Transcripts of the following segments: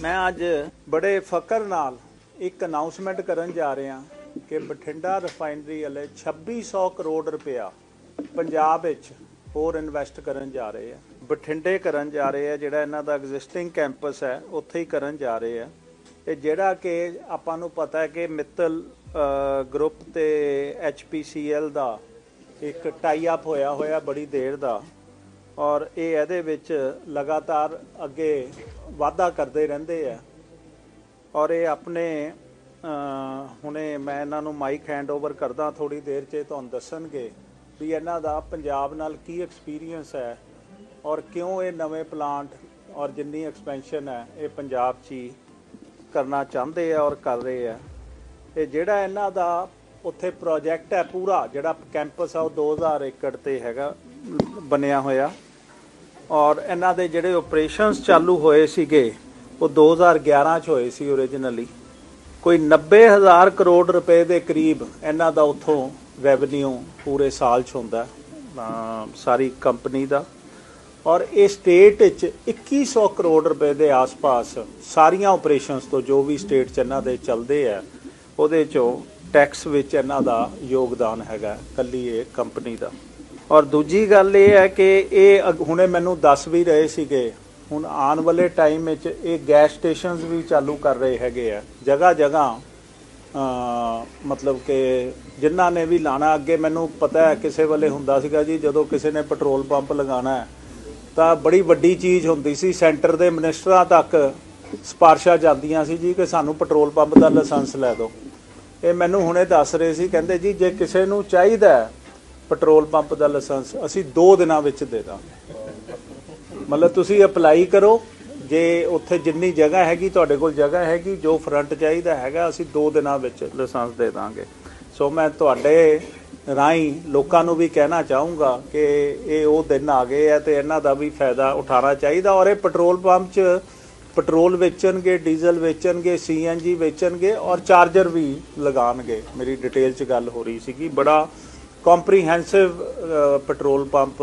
ਮੈਂ ਅੱਜ ਬੜੇ ਫਕਰ ਨਾਲ ਇੱਕ ਅਨਾਉਂਸਮੈਂਟ ਕਰਨ ਜਾ ਰਿਹਾ ਕਿ ਬਠਿੰਡਾ ਰਿਫਾਈਨਰੀ ਵਾਲੇ 2600 ਕਰੋੜ ਰੁਪਇਆ ਪੰਜਾਬ ਵਿੱਚ ਹੋਰ ਇਨਵੈਸਟ ਕਰਨ ਜਾ ਰਹੇ ਆ। ਬਠਿੰਡੇ ਕਰਨ ਜਾ ਰਹੇ ਆ, ਜਿਹੜਾ ਇਹਨਾਂ ਦਾ ਐਗਜ਼ਿਸਟਿੰਗ ਕੈਂਪਸ ਹੈ, ਉੱਥੇ ਹੀ ਕਰਨ ਜਾ ਰਹੇ ਆ। ਤੇ ਜਿਹੜਾ ਕਿ ਆਪਾਂ ਨੂੰ ਪਤਾ ਹੈ ਕਿ ਮਿੱਤਲ ਗਰੁੱਪ ਤੇ HPCL ਦਾ ਇੱਕ ਟਾਈ ਅਪ ਹੋਇਆ ਹੋਇਆ ਬੜੀ ਦੇਰ ਦਾ। ਔਰ ਇਹ ਇਹਦੇ ਵਿੱਚ ਲਗਾਤਾਰ ਅੱਗੇ ਵਾਧਾ ਕਰਦੇ ਰਹਿੰਦੇ ਆ। ਔਰ ਇਹ ਆਪਣੇ ਹੁਣੇ ਮੈਂ ਇਹਨਾਂ ਨੂੰ ਮਾਈਕ ਹੈਂਡਓਵਰ ਕਰਦਾ ਥੋੜੀ ਦੇਰ 'ਚ ਤੁਹਾਨੂੰ ਦੱਸਣਗੇ ਵੀ ਇਹਨਾਂ ਦਾ ਪੰਜਾਬ ਨਾਲ ਕੀ ਐਕਸਪੀਰੀਅੰਸ ਹੈ ਔਰ ਕਿਉਂ ਇਹ ਨਵੇਂ ਪਲਾਂਟ ਔਰ ਜਿੰਨੀ ਐਕਸਪੈਂਸ਼ਨ ਹੈ ਇਹ ਪੰਜਾਬ 'ਚ ਹੀ ਕਰਨਾ ਚਾਹੁੰਦੇ ਆ ਔਰ ਕਰ ਰਹੇ ਆ। ਇਹ ਜਿਹੜਾ ਇਹਨਾਂ ਦਾ ਉੱਥੇ ਪ੍ਰੋਜੈਕਟ ਹੈ ਪੂਰਾ, ਜਿਹੜਾ ਕੈਂਪਸ ਆ ਉਹ 2000 ਏਕੜ ਤੇ ਹੈਗਾ, ਬਣਿਆ ਹੋਇਆ। ਔਰ ਇਹਨਾਂ ਦੇ ਜਿਹੜੇ ਆਪਰੇਸ਼ਨਸ ਚਾਲੂ ਹੋਏ ਸੀਗੇ, ਉਹ 2011 ਚ ਹੋਏ ਸੀ originally ਕੋਈ 90000 ਕਰੋੜ ਰੁਪਏ ਦੇ ਕਰੀਬ ਇਹਨਾਂ ਦਾ ਉੱਥੋਂ ਰੈਵਨਿਊ ਪੂਰੇ ਸਾਲ ਚ ਹੁੰਦਾ ਸਾਰੀ ਕੰਪਨੀ ਦਾ। ਔਰ ਇਹ ਸਟੇਟ ਵਿੱਚ 2100 ਕਰੋੜ ਰੁਪਏ ਦੇ ਆਸ-ਪਾਸ ਸਾਰੀਆਂ ਆਪਰੇਸ਼ਨਸ ਤੋਂ ਜੋ ਵੀ ਸਟੇਟ ਚ ਇਹਨਾਂ ਦੇ ਚੱਲਦੇ ਆ, ਉਹਦੇ ਚੋਂ ਟੈਕਸ ਵਿੱਚ ਇਹਨਾਂ ਦਾ ਯੋਗਦਾਨ ਹੈਗਾ, ਕੱਲੀ ਇਹ ਕੰਪਨੀ ਦਾ। ਔਰ ਦੂਜੀ ਗੱਲ ਇਹ ਹੈ ਕਿ ਇਹ ਅਗ- ਹੁਣੇ ਮੈਨੂੰ ਦੱਸ ਵੀ ਰਹੇ ਸੀਗੇ, ਹੁਣ ਆਉਣ ਵਾਲੇ ਟਾਈਮ ਵਿੱਚ ਇਹ ਗੈਸ ਸਟੇਸ਼ਨਸ ਵੀ ਚਾਲੂ ਕਰ ਰਹੇ ਹੈਗੇ ਆ, ਜਗ੍ਹਾ ਜਗ੍ਹਾ ਮਤਲਬ ਕਿ ਜਿਨ੍ਹਾਂ ਨੇ ਵੀ ਲਾਣਾ, ਅੱਗੇ ਮੈਨੂੰ ਪਤਾ ਹੈ ਕਿਸੇ ਵੇਲੇ ਹੁੰਦਾ ਸੀਗਾ ਜੀ, ਜਦੋਂ ਕਿਸੇ ਨੇ ਪੈਟਰੋਲ ਪੰਪ ਲਗਾਉਣਾ ਹੈ, ਤਾਂ ਬੜੀ ਵੱਡੀ ਚੀਜ਼ ਹੁੰਦੀ ਸੀ ਸੈਂਟਰ ਦੇ ਮਿਨਿਸਟਰਾਂ ਤੱਕ ਸਿਫਾਰਸ਼ਾਂ ਜਾਂਦੀਆਂ ਸੀ ਜੀ ਕਿ ਸਾਨੂੰ ਪੈਟਰੋਲ ਪੰਪ ਦਾ ਲਾਇਸੈਂਸ ਲੈ ਦਿਓ। ਇਹ ਮੈਨੂੰ ਹੁਣੇ ਦੱਸ ਰਹੇ ਸੀ, ਕਹਿੰਦੇ ਜੀ ਜੇ ਕਿਸੇ ਨੂੰ ਚਾਹੀਦਾ ਪੈਟਰੋਲ ਪੰਪ ਦਾ ਲਾਇਸੈਂਸ ਅਸੀਂ 2 ਦਿਨਾਂ ਵਿੱਚ ਦੇ ਦਾਂਗੇ। ਮਤਲਬ ਤੁਸੀਂ ਅਪਲਾਈ ਕਰੋ, ਜੇ ਉੱਥੇ ਜਿੰਨੀ ਜਗ੍ਹਾ ਹੈਗੀ ਤੁਹਾਡੇ ਕੋਲ ਜਗ੍ਹਾ ਹੈਗੀ, ਜੋ ਫਰੰਟ ਚਾਹੀਦਾ ਹੈਗਾ, ਅਸੀਂ 2 ਦਿਨਾਂ ਵਿੱਚ ਲਾਇਸੈਂਸ ਦੇ ਦਾਂਗੇ। ਸੋ ਮੈਂ ਤੁਹਾਡੇ ਰਾਹੀਂ ਲੋਕਾਂ ਨੂੰ ਵੀ ਕਹਿਣਾ ਚਾਹੂੰਗਾ ਕਿ ਇਹ ਉਹ ਦਿਨ ਆ ਗਏ ਆ ਤੇ ਇਹਨਾਂ ਦਾ ਵੀ ਫਾਇਦਾ ਉਠਾਉਣਾ ਚਾਹੀਦਾ ਔਰ ਇਹ ਪੈਟਰੋਲ ਪੰਪ 'ਚ ਪੈਟਰੋਲ ਵੇਚਣਗੇ, ਡੀਜ਼ਲ ਵੇਚਣਗੇ, ਸੀਐਨਜੀ ਵੇਚਣਗੇ ਔਰ ਚਾਰਜਰ ਵੀ ਲਗਾਣਗੇ ਮੇਰੀ ਡਿਟੇਲ 'ਚ ਗੱਲ ਹੋ ਰਹੀ ਸੀਗੀ। ਬੜਾ ਕੰਪਰੀਹੈਂਸਿਵ ਪੈਟਰੋਲ ਪੰਪ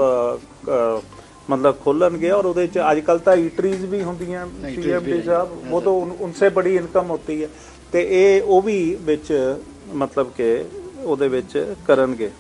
ਮਤਲਬ ਖੋਲਣਗੇ ਔਰ ਉਹਦੇ 'ਚ ਅੱਜ ਕੱਲ ਤਾਂ ਈਟਰੀਜ਼ ਵੀ ਹੁੰਦੀਆਂ ਸੀਐਮਡੀ ਸਾਹਿਬ ਉਹ ਤਾਂ ਉਨ- ਉਨਸੇ ਬੜੀ ਇਨਕਮ ਹੁੰਦੀ ਹੈ। ਤੇ ਇਹ ਉਹ ਵੀ ਵਿੱਚ ਮਤਲਬ ਕਿ ਉਹਦੇ ਵਿੱਚ ਕਰਨਗੇ।